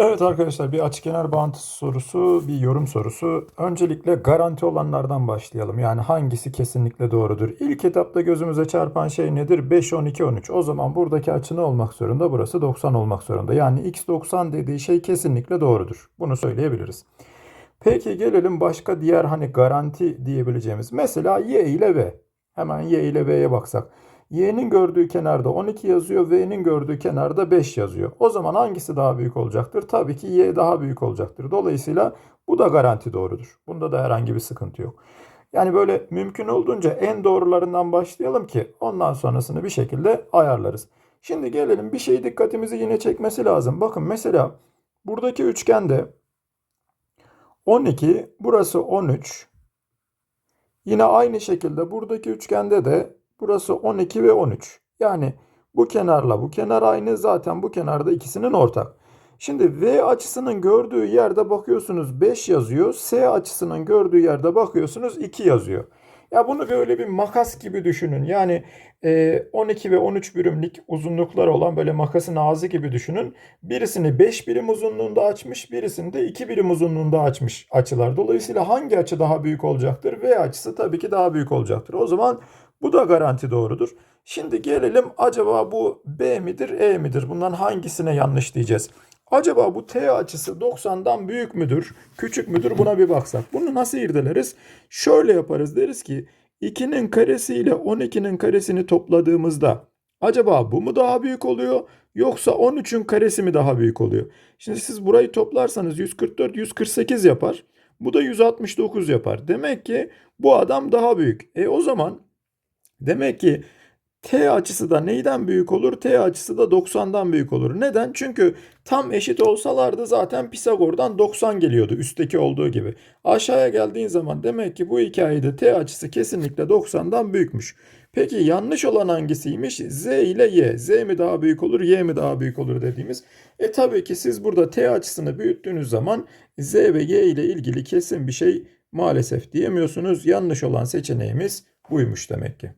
Evet arkadaşlar bir açıkenar bağıntısı sorusu, bir yorum sorusu. Öncelikle garanti olanlardan başlayalım. Yani hangisi kesinlikle doğrudur? İlk etapta gözümüze çarpan şey nedir? 5, 12, 13. O zaman buradaki açı ne olmak zorunda? Burası 90 olmak zorunda. Yani x 90 dediği şey kesinlikle doğrudur. Bunu söyleyebiliriz. Peki gelelim başka diğer hani garanti diyebileceğimiz. Mesela y ile v. Hemen y ile v'ye baksak. Y'nin gördüğü kenarda 12 yazıyor, V'nin gördüğü kenarda 5 yazıyor. O zaman hangisi daha büyük olacaktır? Tabii ki Y daha büyük olacaktır. Dolayısıyla bu da garanti doğrudur. Bunda da herhangi bir sıkıntı yok. Yani böyle mümkün olduğunca en doğrularından başlayalım ki ondan sonrasını bir şekilde ayarlarız. Şimdi gelelim bir şey dikkatimizi yine çekmesi lazım. Bakın mesela buradaki üçgende 12, burası 13. Yine aynı şekilde buradaki üçgende de Burası 12 ve 13. Yani bu kenarla bu kenar aynı. Zaten bu kenarda ikisinin ortak. Şimdi V açısının gördüğü yerde bakıyorsunuz 5 yazıyor. S açısının gördüğü yerde bakıyorsunuz 2 yazıyor. Ya bunu böyle bir makas gibi düşünün. Yani 12 ve 13 birimlik uzunluklar olan böyle makasın ağzı gibi düşünün. Birisini 5 birim uzunluğunda açmış, birisini de 2 birim uzunluğunda açmış açılar. Dolayısıyla hangi açı daha büyük olacaktır? V açısı tabii ki daha büyük olacaktır. O zaman bu da garanti doğrudur. Şimdi gelelim acaba bu B midir E midir? Bundan hangisine yanlış diyeceğiz? Acaba bu T açısı 90'dan büyük müdür, küçük müdür buna bir baksak. Bunu nasıl irdeleriz? Şöyle yaparız deriz ki 2'nin karesi ile 12'nin karesini topladığımızda acaba bu mu daha büyük oluyor yoksa 13'ün karesi mi daha büyük oluyor? Şimdi siz burayı toplarsanız 144 148 yapar. Bu da 169 yapar. Demek ki bu adam daha büyük. E o zaman Demek ki T açısı da neyden büyük olur? T açısı da 90'dan büyük olur. Neden? Çünkü tam eşit olsalardı zaten Pisagor'dan 90 geliyordu üstteki olduğu gibi. Aşağıya geldiğin zaman demek ki bu hikayede T açısı kesinlikle 90'dan büyükmüş. Peki yanlış olan hangisiymiş? Z ile Y. Z mi daha büyük olur, Y mi daha büyük olur dediğimiz. E tabii ki siz burada T açısını büyüttüğünüz zaman Z ve Y ile ilgili kesin bir şey maalesef diyemiyorsunuz. Yanlış olan seçeneğimiz buymuş demek ki.